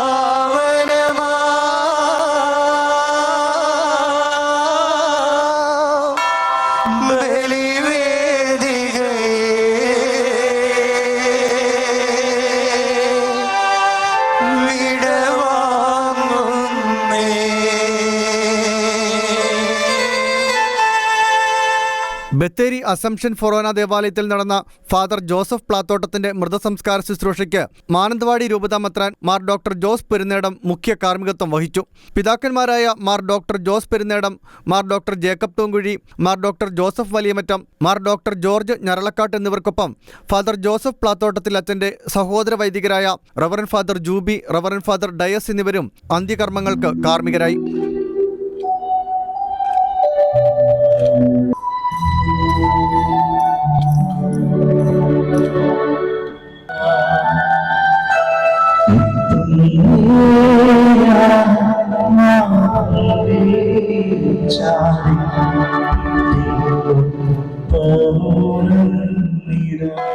பரிபாவனமா மேலே ബത്തേരി അസംഷൻ ഫൊറോന ദേവാലയത്തിൽ നടന്ന ഫാദർ ജോസഫ് പ്ലാത്തോട്ടത്തിന്റെ മൃതസംസ്കാര ശുശ്രൂഷയ്ക്ക് മാനന്തവാടി രൂപതാമത്രാൻ മാർ ഡോക്ടർ ജോസ് പെരുന്നേടം മുഖ്യ കാർമ്മികത്വം വഹിച്ചു. പിതാക്കന്മാരായ Mar doctor Jose Perunnedam Mar doctor Jacob Thoonkuzhy Mar doctor Joseph Valiyamattam Mar doctor George Njaralakatt എന്നിവർക്കൊപ്പം ഫാദർ ജോസഫ് പ്ലാത്തോട്ടത്തിൽ അച്ഛന്റെ സഹോദര വൈദികരായ reverend father Jubi reverend father Dias എന്നിവരും അന്ത്യകർമ്മങ്ങൾക്ക് കാർമ്മികരായി. പൗരൻ നിരാ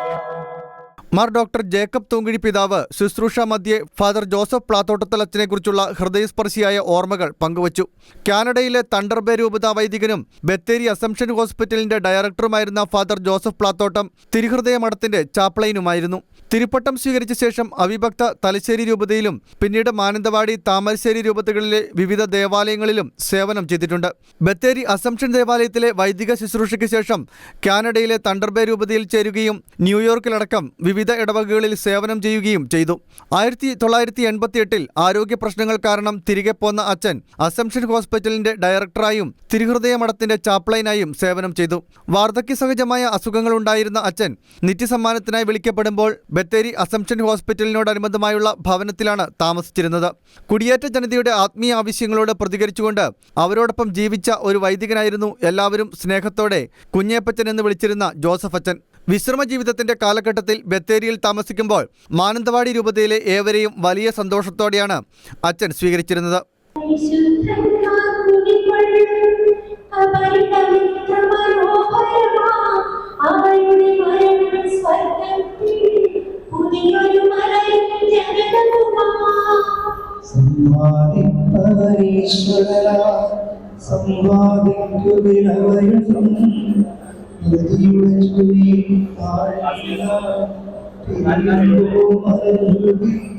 മാർ ഡോക്ടർ ജേക്കബ് തൂങ്കിഴി പിതാവ് ശുശ്രൂഷ മധ്യേ ഫാദർ ജോസഫ് പ്ലാത്തോട്ടത്തലച്ചനെക്കുറിച്ചുള്ള ഹൃദയസ്പർശിയായ ഓർമ്മകൾ പങ്കുവച്ചു. കാനഡയിലെ തണ്ടർബേ രൂപതാ വൈദികനും ബത്തേരി അസംഷൻ ഹോസ്പിറ്റലിന്റെ ഡയറക്ടറുമായിരുന്ന ഫാദർ ജോസഫ് പ്ലാത്തോട്ടം തിരുഹൃദയ മഠത്തിന്റെ ചാപ്ലൈനുമായിരുന്നു. തിരുപ്പട്ടം സ്വീകരിച്ച ശേഷം അവിഭക്ത തലശ്ശേരി രൂപതയിലും പിന്നീട് മാനന്തവാടി താമരശ്ശേരി രൂപതകളിലെ വിവിധ ദേവാലയങ്ങളിലും സേവനം ചെയ്തിട്ടുണ്ട്. ബത്തേരി അസംഷൻ ദേവാലയത്തിലെ വൈദിക ശുശ്രൂഷയ്ക്ക് ശേഷം കാനഡയിലെ തണ്ടർബേ രൂപതയിൽ ചേരുകയും ന്യൂയോർക്കിലടക്കം വിവിധ ഇടവകകളിൽ സേവനം ചെയ്യുകയും ചെയ്തു. ആയിരത്തി തൊള്ളായിരത്തി എൺപത്തി എട്ടിൽ ആരോഗ്യ പ്രശ്നങ്ങൾ കാരണം തിരികെ പോന്ന അച്ഛൻ അസംഷൻ ഹോസ്പിറ്റലിന്റെ ഡയറക്ടറായും തിരുഹൃദയമഠത്തിന്റെ ചാപ്ലൈനായും സേവനം ചെയ്തു. വാർദ്ധക്യ സഹജമായ അസുഖങ്ങളുണ്ടായിരുന്ന അച്ഛൻ നിത്യസമ്മാനത്തിനായി വിളിക്കപ്പെടുമ്പോൾ ബത്തേരി അസംഷൻ ഹോസ്പിറ്റലിനോടനുബന്ധമായുള്ള ഭവനത്തിലാണ് താമസിച്ചിരുന്നത്. കുടിയേറ്റ ജനതയുടെ ആത്മീയ ആവശ്യങ്ങളോട് പ്രതികരിച്ചുകൊണ്ട് അവരോടൊപ്പം ജീവിച്ച ഒരു വൈദികനായിരുന്നു എല്ലാവരും സ്നേഹത്തോടെ കുഞ്ഞേപ്പച്ചൻ എന്ന് വിളിച്ചിരുന്ന ജോസഫ് അച്ഛൻ വിശ്രമ ജീവിതത്തിന്റെ കാലഘട്ടത്തിൽ ബത്തേരിയിൽ താമസിക്കുമ്പോൾ മാനന്തവാടി രൂപതയിലെ ഏവരെയും വലിയ സന്തോഷത്തോടെയാണ് അച്ഛൻ സ്വീകരിച്ചിരുന്നത്. പരിശുദ്ധന്മാർ যদি মজবুরি পায় না তেরি তোমার রবি